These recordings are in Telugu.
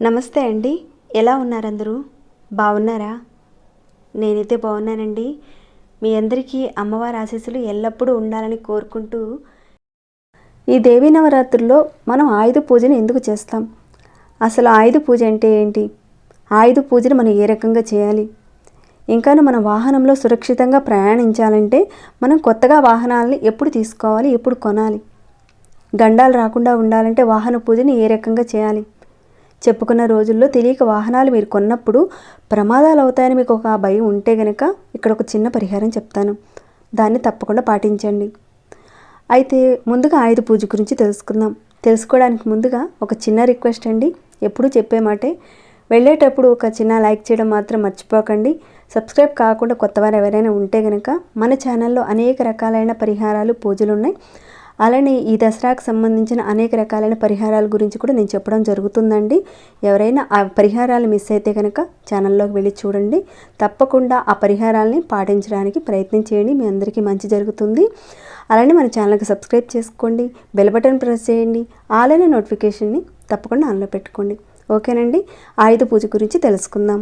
నమస్తే అండి. ఎలా ఉన్నారు అందరూ బాగున్నారా? నేనైతే బాగున్నానండి. మీ అందరికీ అమ్మవారి ఆశీస్సులు ఎల్లప్పుడూ ఉండాలని కోరుకుంటూ ఈ దేవీ నవరాత్రుల్లో మనం ఆయుధ పూజను ఎందుకు చేస్తాం? అసలు ఆయుధ పూజ అంటే ఏంటి? ఆయుధ పూజను మనం ఏ రకంగా చేయాలి? ఇంకాను మన వాహనంలో సురక్షితంగా ప్రయాణించాలంటే మనం కొత్తగా వాహనాలని ఎప్పుడు తీసుకోవాలి ఎప్పుడు కొనాలి? గండాలు రాకుండా ఉండాలంటే వాహన పూజని ఏ రకంగా చేయాలి? చెప్పుకున్న రోజుల్లో తెలియక వాహనాలు మీరు కొన్నప్పుడు ప్రమాదాలు అవుతాయని మీకు ఒక భయం ఉంటే గనక ఇక్కడ ఒక చిన్న పరిహారం చెప్తాను. దాన్ని తప్పకుండా పాటించండి. అయితే ముందుగా ఆయుధ పూజ గురించి తెలుసుకుందాం. తెలుసుకోవడానికి ముందుగా ఒక చిన్న రిక్వెస్ట్ అండి. ఎప్పుడూ చెప్పే మాటే. వెళ్ళేటప్పుడు ఒక చిన్న లైక్ చేయడం మాత్రం మర్చిపోకండి. సబ్స్క్రైబ్ కాకుండా కొత్తవారు ఎవరైనా ఉంటే కనుక మన ఛానల్లో అనేక రకాలైన పరిహారాలు పూజలు ఉన్నాయి అలానే ఈ దసరాకు సంబంధించిన అనేక రకాలైన పరిహారాల గురించి కూడా నేను చెప్పడం జరుగుతుందండి. ఎవరైనా ఆ పరిహారాలు మిస్ అయితే కనుక ఛానల్లోకి వెళ్ళి చూడండి. తప్పకుండా ఆ పరిహారాలని పాటించడానికి ప్రయత్నం చేయండి. మీ అందరికీ మంచి జరుగుతుంది. అలానే మన ఛానల్కి సబ్స్క్రైబ్ చేసుకోండి. బెల్ బటన్ ప్రెస్ చేయండి. ఆలైన నోటిఫికేషన్ని తప్పకుండా ఆన్లో పెట్టుకోండి. ఓకేనండి? ఆయుధ పూజ గురించి తెలుసుకుందాం.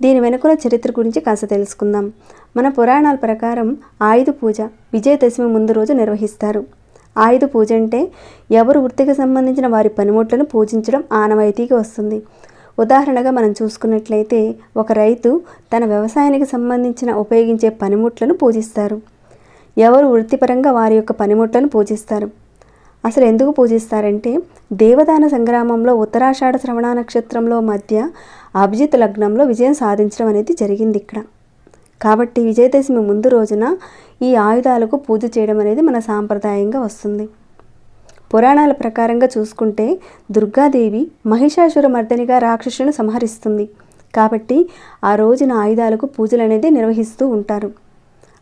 దీని వెనుకల చరిత్ర గురించి కాస్త తెలుసుకుందాం. మన పురాణాల ప్రకారం ఆయుధ పూజ విజయదశమి ముందు రోజు నిర్వహిస్తారు. ఆయుధ పూజ అంటే ఎవరు వృత్తికి సంబంధించిన వారి పనిముట్లను పూజించడం ఆనవాయితీకి వస్తుంది. ఉదాహరణగా మనం చూసుకున్నట్లయితే ఒక రైతు తన వ్యవసాయానికి సంబంధించిన ఉపయోగించే పనిముట్లను పూజిస్తారు. ఎవరు వృత్తిపరంగా వారి యొక్క పనిముట్లను పూజిస్తారు? అసలు ఎందుకు పూజిస్తారంటే దేవదాన సంగ్రామంలో ఉత్తరాషాఢ శ్రవణ నక్షత్రంలో మధ్య అభిజిత్ లగ్నంలో విజయం సాధించడం అనేది జరిగింది ఇక్కడ. కాబట్టి విజయదశమి ముందు రోజున ఈ ఆయుధాలకు పూజ చేయడం అనేది మన సాంప్రదాయంగా వస్తుంది. పురాణాల ప్రకారంగా చూసుకుంటే దుర్గాదేవి మహిషాసుర మర్దనిగా రాక్షసులను సంహరిస్తుంది. కాబట్టి ఆ రోజున ఆయుధాలకు పూజలు అనేది నిర్వహిస్తూ ఉంటారు.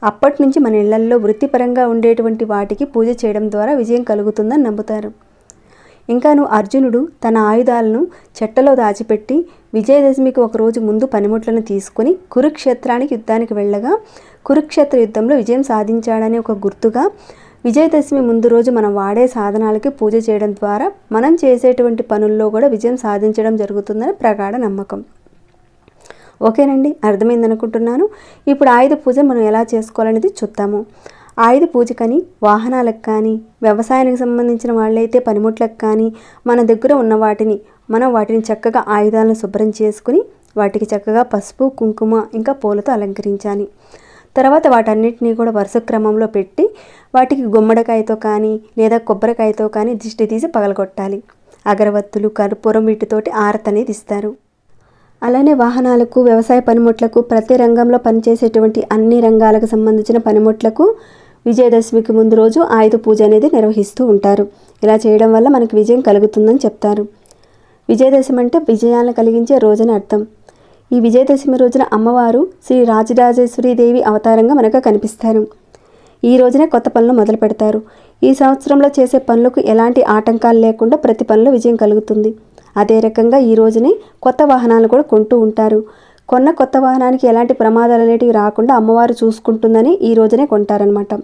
అప్పటి నుంచి మన ఇళ్ళల్లో వృత్తిపరంగా ఉండేటువంటి వాటికి పూజ చేయడం ద్వారా విజయం కలుగుతుందని నమ్ముతారు. ఇంకాను అర్జునుడు తన ఆయుధాలను చెట్టలో దాచిపెట్టి విజయదశమికి ఒకరోజు ముందు పనిముట్లను తీసుకుని కురుక్షేత్రానికి యుద్ధానికి వెళ్ళగా కురుక్షేత్ర యుద్ధంలో విజయం సాధించాడని ఒక గుర్తుగా విజయదశమి ముందు రోజు మనం వాడే సాధనాలకి పూజ చేయడం ద్వారా మనం చేసేటువంటి పనుల్లో కూడా విజయం సాధించడం జరుగుతుందని ప్రగాఢ నమ్మకం. ఓకేనండి అర్థమైంది అనుకుంటున్నాను ఇప్పుడు ఆయుధ పూజ మనం ఎలా చేసుకోవాలనేది చూద్దాము. ఆయుధ పూజకని వాహనాలకు కానీ వ్యవసాయానికి సంబంధించిన వాళ్ళైతే పనిముట్లకు కానీ మన దగ్గర ఉన్న వాటిని మనం వాటిని చక్కగా ఆయుధాలను శుభ్రం చేసుకుని వాటికి చక్కగా పసుపు కుంకుమ ఇంకా పూలతో అలంకరించాలి. తర్వాత వాటన్నిటినీ కూడా వరుస క్రమంలో పెట్టి వాటికి గుమ్మడికాయతో కానీ లేదా కొబ్బరికాయతో కానీ దిష్టి తీసి పగలగొట్టాలి. అగరవత్తులు కర్పూరం వీటితోటి ఆరత అనేది ఇస్తారు. అలానే వాహనాలకు వ్యవసాయ పనిముట్లకు ప్రతి రంగంలో పనిచేసేటువంటి అన్ని రంగాలకు సంబంధించిన పనిముట్లకు విజయదశమికి ముందు రోజు ఆయుధ పూజ అనేది నిర్వహిస్తూ ఉంటారు. ఇలా చేయడం వల్ల మనకు విజయం కలుగుతుందని చెప్తారు. విజయదశమి అంటే విజయాలను కలిగించే రోజున అర్థం. ఈ విజయదశమి రోజున అమ్మవారు శ్రీ రాజరాజేశ్వరి దేవి అవతారంగా మనకు కనిపిస్తారు. ఈ రోజునే కొత్త పనులు మొదలు పెడతారు. ఈ సంవత్సరంలో చేసే పనులకు ఎలాంటి ఆటంకాలు లేకుండా ప్రతి పనిలో విజయం కలుగుతుంది. అదే రకంగా ఈ రోజునే కొత్త వాహనాలు కూడా కొంటూ ఉంటారు. కొన్న కొత్త వాహనానికి ఎలాంటి ప్రమాదాలు అనేటివి రాకుండా అమ్మవారు చూసుకుంటుందని ఈ రోజునే కొంటారనమాట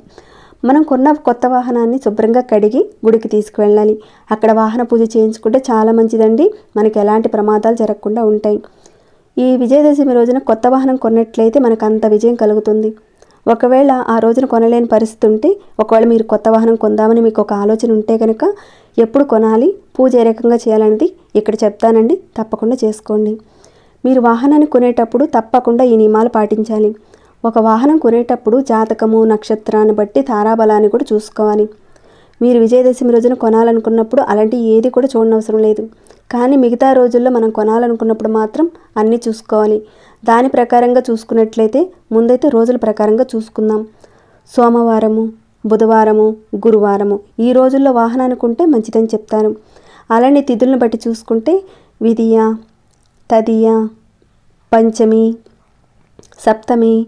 మనం కొన్న కొత్త వాహనాన్ని శుభ్రంగా కడిగి గుడికి తీసుకువెళ్ళాలి. అక్కడ వాహన పూజ చేయించుకుంటే చాలా మంచిదండి. మనకి ఎలాంటి ప్రమాదాలు జరగకుండా ఉంటాయి. ఈ విజయదశమి రోజున కొత్త వాహనం కొన్నట్లయితే మనకు అంత విజయం కలుగుతుంది. ఒకవేళ ఆ రోజున కొనలేని పరిస్థితి ఉంటే ఒకవేళ మీరు కొత్త వాహనం కొందామని మీకు ఒక ఆలోచన ఉంటే కనుక ఎప్పుడు కొనాలి పూజ ఏ రకంగా చేయాలనేది ఇక్కడ చెప్తానండి. తప్పకుండా చేసుకోండి. మీరు వాహనాన్ని కొనేటప్పుడు తప్పకుండా ఈ నియమాలు పాటించాలి. ఒక వాహనం కొనేటప్పుడు జాతకము నక్షత్రాన్ని బట్టి తారాబలాన్ని కూడా చూసుకోవాలి. మీరు విజయదశమి రోజున కొనాలనుకున్నప్పుడు అలాంటి ఏది కూడా చూడనవసరం లేదు. కానీ మిగతా రోజుల్లో మనం కొనాలనుకున్నప్పుడు మాత్రం అన్నీ చూసుకోవాలి. దాని ప్రకారంగా చూసుకున్నట్లయితే ముందైతే రోజుల ప్రకారంగా చూసుకుందాం. సోమవారము బుధవారము గురువారము ఈ రోజుల్లో వాహనానికి ఉంటే మంచిదని చెప్తాను. అలానే తిథులను బట్టి చూసుకుంటే విధియ తదియ పంచమి సప్తమి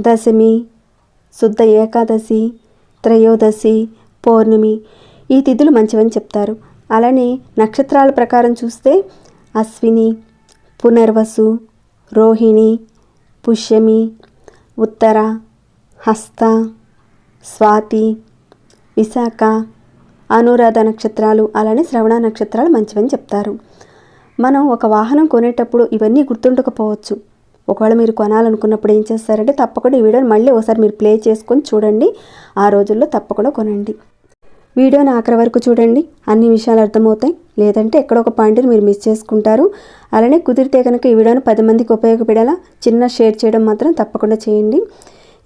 దశమి శుద్ధ ఏకాదశి త్రయోదశి పౌర్ణమి ఈ తిథులు మంచివని చెప్తారు. అలానే నక్షత్రాల ప్రకారం చూస్తే అశ్విని పునర్వసు రోహిణి పుష్యమి ఉత్తర హస్త స్వాతి విశాఖ అనురాధ నక్షత్రాలు అలానే శ్రవణ నక్షత్రాలు మంచివని చెప్తారు. మనం ఒక వాహనం కొనేటప్పుడు ఇవన్నీ గుర్తుండకపోవచ్చు. ఒకవేళ మీరు కొనాలనుకున్నప్పుడు ఏం చేస్తారంటే తప్పకుండా ఈ వీడియోని మళ్ళీ ఒకసారి మీరు ప్లే చేసుకొని చూడండి. ఆ రోజుల్లో తప్పకుండా కొనండి. వీడియోని ఆఖరి వరకు చూడండి. అన్ని విషయాలు అర్థమవుతాయి. లేదంటే ఎక్కడ ఒక పాయింట్ని మీరు మిస్ చేసుకుంటారు. అలానే కుదిరితే కనుక ఈ వీడియోని పది మందికి ఉపయోగపడేలా చిన్న షేర్ చేయడం మాత్రం తప్పకుండా చేయండి.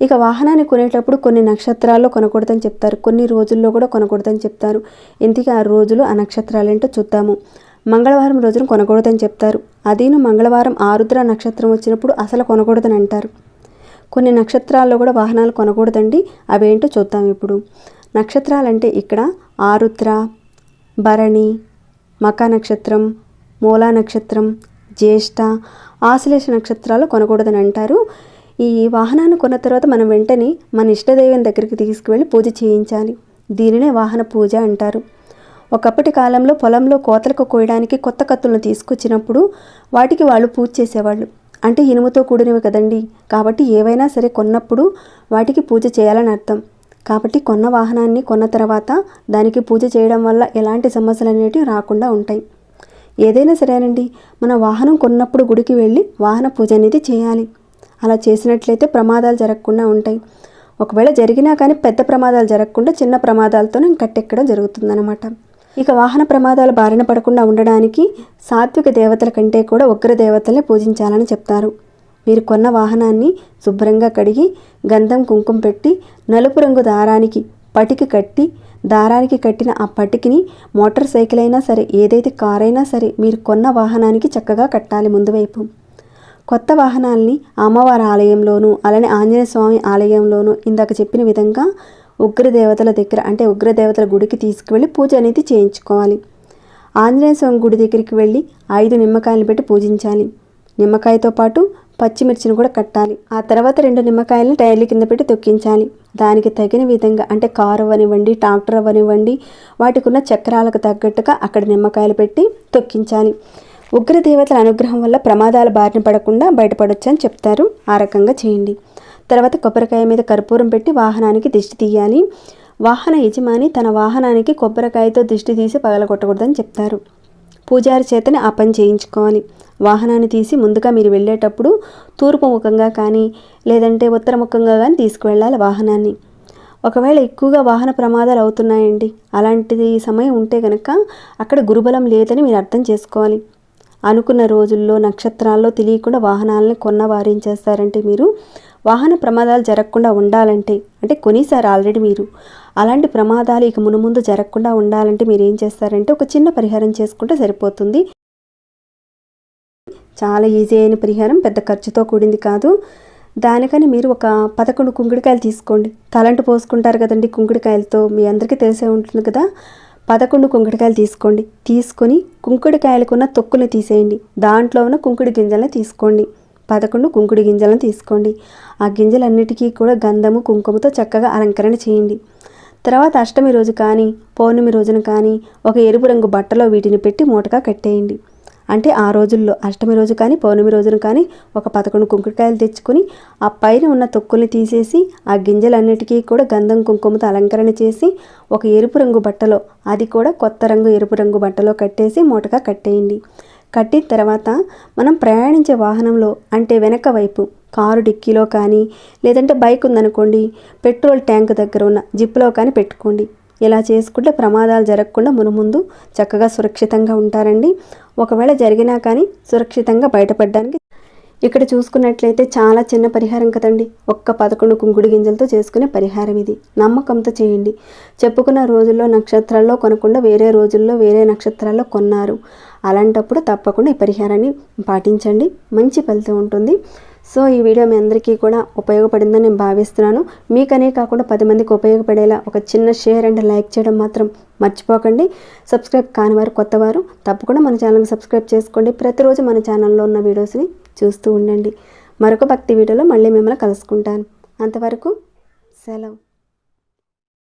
ఇక వాహనాన్ని కొనేటప్పుడు కొన్ని నక్షత్రాల్లో కొనకూడదని చెప్తారు. కొన్ని రోజుల్లో కూడా కొనకూడదని చెప్తారు. ఇంతకీ ఆ రోజులు ఆ నక్షత్రాలు ఏంటో చూద్దాము. మంగళవారం రోజున కొనకూడదని చెప్తారు. అదీను మంగళవారం ఆరుద్ర నక్షత్రం వచ్చినప్పుడు అసలు కొనకూడదని అంటారు. కొన్ని నక్షత్రాల్లో కూడా వాహనాలు కొనకూడదండి. అవేంటో చూద్దాం ఇప్పుడు. నక్షత్రాలంటే ఇక్కడ ఆరుద్ర భరణి మకా నక్షత్రం మూలా నక్షత్రం జ్యేష్ఠ ఆశ్లేష నక్షత్రాలు కొనకూడదని అంటారు. ఈ వాహనాన్ని కొన్న తర్వాత మనం వెంటనే మన ఇష్టదైవం దగ్గరికి తీసుకువెళ్ళి పూజ చేయించాలి. దీనినే వాహన పూజ అంటారు. ఒకప్పటి కాలంలో పొలంలో కోతలకు కోయడానికి కొత్త కత్తులను తీసుకొచ్చినప్పుడు వాటికి వాళ్ళు పూజ చేసేవాళ్ళు. అంటే ఇనుముతో కూడినవి కదండి. కాబట్టి ఏవైనా సరే కొన్నప్పుడు వాటికి పూజ చేయాలని అర్థం. కాబట్టి కొన్న వాహనాన్ని కొన్న తర్వాత దానికి పూజ చేయడం వల్ల ఎలాంటి సమస్యలు అనేటివి రాకుండా ఉంటాయి. ఏదైనా సరేనండి మన వాహనం కొన్నప్పుడు గుడికి వెళ్ళి వాహన పూజ అనేది చేయాలి. అలా చేసినట్లయితే ప్రమాదాలు జరగకుండా ఉంటాయి. ఒకవేళ జరిగినా కానీ పెద్ద ప్రమాదాలు జరగకుండా చిన్న ప్రమాదాలతో కట్టెక్కడం జరుగుతుందన్నమాట. ఇక వాహన ప్రమాదాలు బారిన పడకుండా ఉండడానికి సాత్విక దేవతల కంటే కూడా ఉగ్ర దేవతల్ని పూజించాలని చెప్తారు. మీరు కొన్న వాహనాన్ని శుభ్రంగా కడిగి గంధం కుంకుమ పెట్టి నలుపు రంగు దారానికి పటికి కట్టి దారానికి కట్టిన ఆ పటికిని మోటార్ సైకిల్ అయినా సరే ఏదైతే కార్ అయినా సరే మీరు కొన్న వాహనానికి చక్కగా కట్టాలి ముందు వైపు. కొత్త వాహనాల్ని అమ్మవారి ఆలయంలోనూ అలానే ఆంజనేయ స్వామి ఆలయంలోనూ ఇందాక చెప్పిన విధంగా ఉగ్రదేవతల దగ్గర అంటే ఉగ్రదేవతల గుడికి తీసుకువెళ్ళి పూజ అనేది చేయించుకోవాలి. ఆంజనేయ స్వామి గుడి దగ్గరికి వెళ్ళి ఐదు నిమ్మకాయలు పెట్టి పూజించాలి. నిమ్మకాయతో పాటు పచ్చిమిర్చిని కూడా కట్టాలి. ఆ తర్వాత రెండు నిమ్మకాయలను టైర్ల కింద పెట్టి తొక్కించాలి. దానికి తగిన విధంగా అంటే కారు అవ్వనివ్వండి ట్రాక్టర్ అవ్వనివ్వండి వాటికి ఉన్న చక్రాలకు తగ్గట్టుగా అక్కడ నిమ్మకాయలు పెట్టి తొక్కించాలి. ఉగ్రదేవతల అనుగ్రహం వల్ల ప్రమాదాల బారిన పడకుండా బయటపడొచ్చు అని చెప్తారు. ఆ రకంగా చేయండి. తర్వాత కొబ్బరికాయ మీద కర్పూరం పెట్టి వాహనానికి దిష్టి తీయాలి. వాహన యజమాని తన వాహనానికి కొబ్బరికాయతో దిష్టి తీసి పగలగొట్టకూడదని చెప్తారు. పూజారి చేతనే ఆ పని చేయించుకోవాలి. వాహనాన్ని తీసి ముందుగా మీరు వెళ్ళేటప్పుడు తూర్పు ముఖంగా కానీ లేదంటే ఉత్తర ముఖంగా కానీ తీసుకువెళ్ళాలి వాహనాన్ని. ఒకవేళ ఎక్కువగా వాహన ప్రమాదాలు అవుతున్నాయండి అలాంటిది సమయం ఉంటే కనుక అక్కడ గురుబలం లేదని మీరు అర్థం చేసుకోవాలి. అనుకున్న రోజుల్లో నక్షత్రాల్లో తెలియకుండా వాహనాలను కొన్న వారించేస్తారంటే మీరు? వాహన ప్రమాదాలు జరగకుండా ఉండాలంటే అంటే కొనిసారు ఆల్రెడీ మీరు అలాంటి ప్రమాదాలు ఇక మునుముందు జరగకుండా ఉండాలంటే మీరు ఏం చేస్తారంటే ఒక చిన్న పరిహారం చేసుకుంటే సరిపోతుంది. చాలా ఈజీ అయిన పరిహారం పెద్ద ఖర్చుతో కూడింది కాదు. దానికని మీరు ఒక పదకొండు కుంకుడికాయలు తీసుకోండి. తలంటు పోసుకుంటారు కదండి కుంకుడికాయలతో మీ అందరికీ తెలిసే ఉంటుంది కదా. పదకొండు కుంకుడికాయలు తీసుకోండి. తీసుకొని కుంకుడుకాయలకున్న తొక్కులు తీసేయండి. దాంట్లో ఉన్న కుంకుడు గింజలను తీసుకోండి. పదకొండు కుంకుడు గింజలను తీసుకోండి. ఆ గింజలన్నిటికీ కూడా గంధము కుంకుమతో చక్కగా అలంకరణ చేయండి. తర్వాత అష్టమి రోజు కానీ పౌర్ణమి రోజున కానీ ఒక ఎరుపు రంగు బట్టలో వీటిని పెట్టి మూటగా కట్టేయండి. అంటే ఆ రోజుల్లో అష్టమి రోజు కానీ పౌర్ణమి రోజున కానీ ఒక పదకొండు కుంకుడుకాయలు తెచ్చుకొని ఆ పైన ఉన్న తొక్కుల్ని తీసేసి ఆ గింజలన్నిటికీ కూడా గంధం కుంకుమతో అలంకరణ చేసి ఒక ఎరుపు రంగు బట్టలో అది కూడా కొత్త రంగు ఎరుపు రంగు బట్టలో కట్టేసి మూటగా కట్టేయండి. కట్టిన తర్వాత మనం ప్రయాణించే వాహనంలో అంటే వెనక వైపు కారు డిక్కీలో కానీ లేదంటే బైక్ ఉందనుకోండి పెట్రోల్ ట్యాంక్ దగ్గర ఉన్న జిప్లో కానీ పెట్టుకోండి. ఇలా చేసుకుంటే ప్రమాదాలు జరగకుండా మునుముందు చక్కగా సురక్షితంగా ఉంటారండి. ఒకవేళ జరిగినా కానీ సురక్షితంగా బయటపడడానికి. ఇక్కడ చూసుకున్నట్లయితే చాలా చిన్న పరిహారం కదండి. ఒక్క పదకొండు కుంకుడు గింజలతో చేసుకునే పరిహారం ఇది. నమ్మకంతో చేయండి. చెప్పుకున్న రోజుల్లో నక్షత్రాల్లో కొనకుండా వేరే రోజుల్లో వేరే నక్షత్రాల్లో కొన్నారు. అలాంటప్పుడు తప్పకుండా ఈ పరిహారాన్ని పాటించండి. మంచి ఫలితం ఉంటుంది. సో ఈ వీడియో మీ అందరికీ కూడా ఉపయోగపడిందని నేను భావిస్తున్నాను. మీకనే కాకుండా పది మందికి ఉపయోగపడేలా ఒక చిన్న షేర్ అండ్ లైక్ చేయడం మాత్రం మర్చిపోకండి. సబ్స్క్రైబ్ కాని వారు కొత్తవారు తప్పకుండా మన ఛానల్ని సబ్స్క్రైబ్ చేసుకోండి. ప్రతిరోజు మన ఛానల్లో ఉన్న వీడియోస్ని చూస్తూ ఉండండి. మరొక భక్తి వీడియోలో మళ్ళీ మిమ్మల్ని కలుసుకుంటాను. అంతవరకు సెలవు.